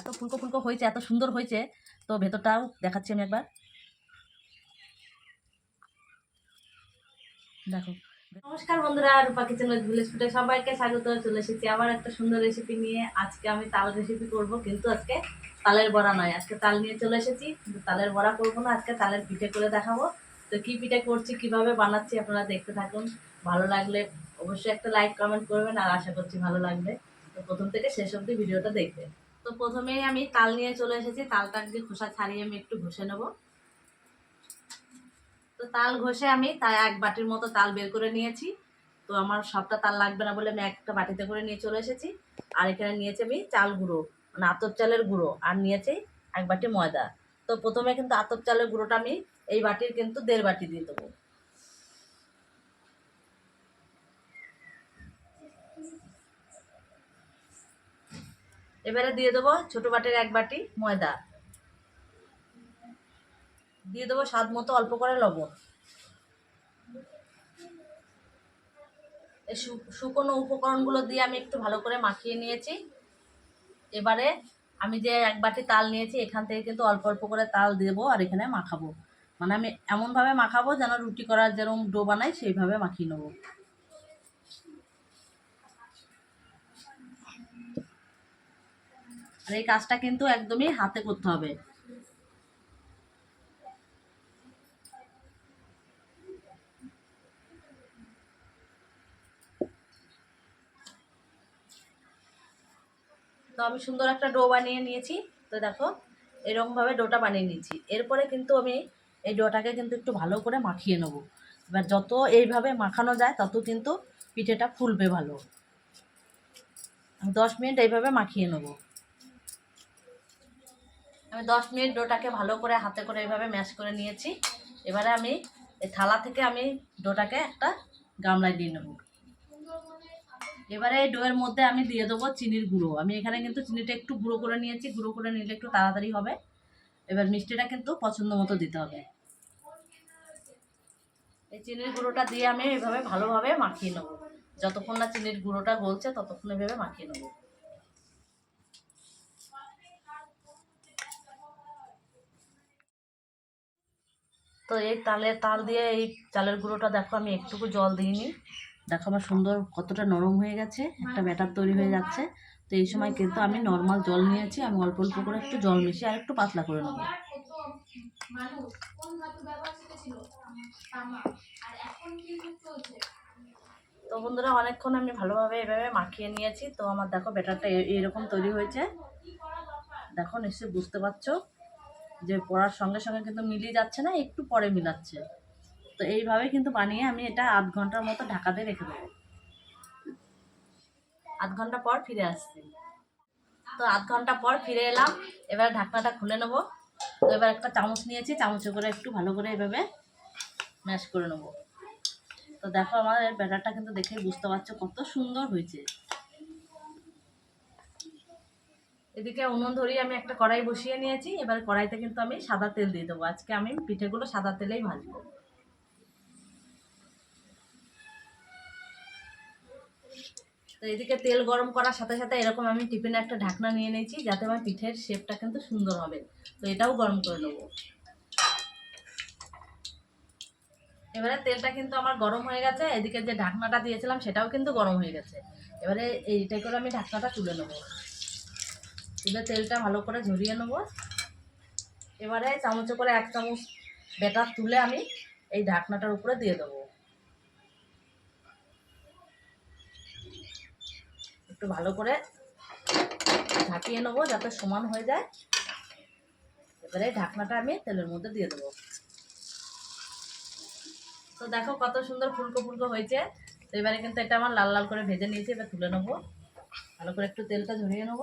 এত ফুলকো ফুলকো হয়েছে, এত সুন্দর হয়েছে। তো ভেতরটাও দেখাচ্ছি আমি একবার। দেখো। নমস্কার বন্ধুরা, রূপা কিচেন ভিলেজ ফুডে সবাইকে স্বাগত। চলে এসেছি আবার একটা সুন্দর রেসিপি নিয়ে। আজকে আমি তাল রেসিপি করব, কিন্তু আজকে তালের বড়া নয়। আজকে তাল নিয়ে চলে এসেছি, কিন্তু তালের বড়া করব না। আজকে তালের পিঠে করে দেখাবো। তো কি পিঠে করছি, কীভাবে বানাচ্ছি আপনারা দেখতে থাকুন। ভালো লাগলে অবশ্যই একটা লাইক কমেন্ট করবেন, আর আশা করছি ভালো লাগবে। তো প্রথম থেকে শেষ অবধি ভিডিওটা দেখবেন। তো প্রথমেই আমি তাল নিয়ে চলে এসেছি। তালটাকে খোসা ছাড়িয়ে আমি একটু ঘষে নেব। তো তাল ঘষে আমি তাই এক বাটির মতো তাল বের করে নিয়েছি। তো আমার সবটা তাল লাগবে না বলে আমি একটা বাটিতে করে নিয়ে চলে এসেছি। আর এখানে নিয়েছি আমি চাল গুঁড়ো মানে আতপ চালের গুঁড়ো। আর নিয়েছি এক বাটি ময়দা। তো প্রথমে কিন্তু আতপ চালের গুঁড়োটা আমি এই বাটির কিন্তু দেড় বাটি দিয়ে দেবো। এবারে দিয়ে দেবো ছোটো বাটির এক বাটি ময়দা। দিয়ে দেবো স্বাদ মতো অল্প করে লবণ। এই শুকনো উপকরণগুলো দিয়ে আমি একটু ভালো করে মাখিয়ে নিয়েছি। এবারে আমি যে এক বাটি তাল নিয়েছি, এখান থেকে কিন্তু অল্প অল্প করে তাল দেবো আর এখানে মাখাবো। মানে আমি এমনভাবে মাখাবো যেন রুটি করার যেরকম ডো বানাই, সেইভাবে মাখিয়ে নেব। আর এই কাজটা কিন্তু একদমই হাতে করতে হবে। তো আমি সুন্দর একটা ডো বানিয়ে নিয়েছি। তো দেখো এরকমভাবে ডোটা বানিয়ে নিয়েছি। এরপরে কিন্তু আমি এই ডোটাকে কিন্তু একটু ভালো করে মাখিয়ে নেব। এবার যত এইভাবে মাখানো যায়, তত কিন্তু পিঠেটা ফুলবে ভালো। আমি দশ মিনিট এইভাবে মাখিয়ে নেব। আমি দশ মিনিট ডোটাকে ভালো করে হাতে করে এইভাবে ম্যাশ করে নিয়েছি। এবারে আমি এই থালা থেকে আমি ডোটাকে একটা গামলায় দিয়ে নেব। এবারে এই ডোয়ের মধ্যে আমি দিয়ে দেবো চিনির গুঁড়ো। আমি এখানে কিন্তু চিনিটা একটু গুঁড়ো করে নিয়েছি। গুঁড়ো করে নিলে একটু তাড়াতাড়ি হবে। এবার মিষ্টিটা কিন্তু পছন্দ মতো দিতে হবে। এই চিনির গুঁড়োটা দিয়ে আমি এভাবে ভালোভাবে মাখিয়ে নেব। যতক্ষণ না চিনির গুঁড়োটা গলছে, ততক্ষণ এভাবে মাখিয়ে নেব। তো এই তালের তাল দিয়ে এই চালের গুঁড়োটা দেখো, আমি একটুকু জল দিইনি। দেখো আমার সুন্দর কতটা নরম হয়ে গেছে, একটা ব্যাটার তৈরি হয়ে যাচ্ছে। তো এই সময় কিন্তু আমি নর্মাল জল নিয়েছি, আমি অল্প অল্প করে একটু জল মিশিয়ে আর একটু পাতলা করে নেব। তো বন্ধুরা, অনেকক্ষণ আমি ভালোভাবে এভাবে মাখিয়ে নিয়েছি। তো আমার দেখো ব্যাটারটা এরকম তৈরি হয়েছে। দেখো, নিশ্চয়ই বুঝতে পারছ। যে পড়ার সঙ্গে সঙ্গে কিন্তু মিলিয়ে যাচ্ছে না, একটু পরে মিলাচ্ছে। তো এইভাবে কিন্তু বানিয়ে আমি এটা আধ ঘণ্টার মতো ঢাকাতে রেখে দেবো। আধ ঘণ্টা পর ফিরে আসছি। তো আধ ঘণ্টা পর ফিরে এলাম, এবার ঢাকনাটা খুলে নেব। তো এবার একটা চামচ নিয়েছি, চামচে করে একটু ভালো করে এভাবে ম্যাশ করে নেব। তো দেখো আমার ব্যাটারটা কিন্তু দেখে বুঝতে পারছ কত সুন্দর হয়েছে। এদিকে উনুন ধরিয়ে আমি একটা কড়াই বসিয়ে নিয়েছি, এবার কড়াইতে কিন্তু আমি সাদা তেল দিয়ে দেবো। আজকে আমি পিঠেগুলো সাদা তেলেই ভাজবো। তো এদিকে তেল গরম করার সাথে সাথে এরকম আমি টিফিনে একটা ঢাকনা নিয়ে নিয়েছি, যাতে আমার পিঠের শেপটা কিন্তু সুন্দর হবে। তো এটাও গরম করে নেব। এবারে তেলটা কিন্তু আমার গরম হয়ে গেছে, এদিকে যে ঢাকনাটা দিয়েছিলাম সেটাও কিন্তু গরম হয়ে গেছে। এবারে এইটাই করে আমি ঢাকনাটা তুলে নেব। তুলে তেলটা ভালো করে ঝরিয়ে নেব। এবারে চামচে করে এক চামচ বেটার তুলে আমি এই ঢাকনাটার উপরে দিয়ে দেবো। একটু ভালো করে ঝাঁকিয়ে নেব যাতে সমান হয়ে যায়। এবারে ঢাকনাটা আমি তেলের মধ্যে দিয়ে দেবো। তো দেখো কত সুন্দর ফুলকো ফুলকো হয়েছে। তো এবারে কিন্তু এটা আমার লাল লাল করে ভেজে নিয়েছি, এবার তুলে নেব। ভালো করে একটু তেলটা ঝরিয়ে নেব।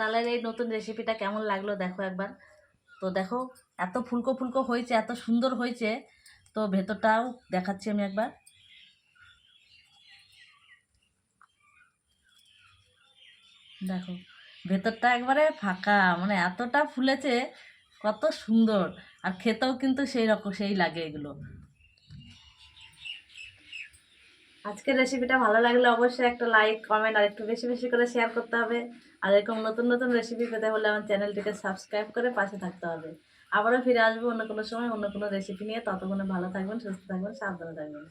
তালের এই নতুন রেসিপিটা কেমন লাগল দেখো একবার। তো দেখো, এত ফুলকো ফুলকো হয়েছে, এত সুন্দর হয়েছে। তো ভেতরটাও দেখাচ্ছি আমি একবার। দেখো, ভেতরটা একবারে ফাঁকা মানে এতটা ফুলেছে, কত সুন্দর। আর খেতেও কিন্তু সেই রকম, সেই লাগে এগুলো। আজকের রেসিপিটা ভালো লাগলে অবশ্যই একটা লাইক কমেন্ট আর একটু বেশি বেশি করে শেয়ার করতে হবে। আর এরকম নতুন নতুন রেসিপি পেতে হলে আমার চ্যানেলটিকে সাবস্ক্রাইব করে পাশে থাকতে হবে। আবারও ফিরে আসব অন্য কোনো সময় অন্য কোনো রেসিপি নিয়ে। ততক্ষণে ভালো থাকবেন, সুস্থ থাকবেন, সাবধানে থাকবেন।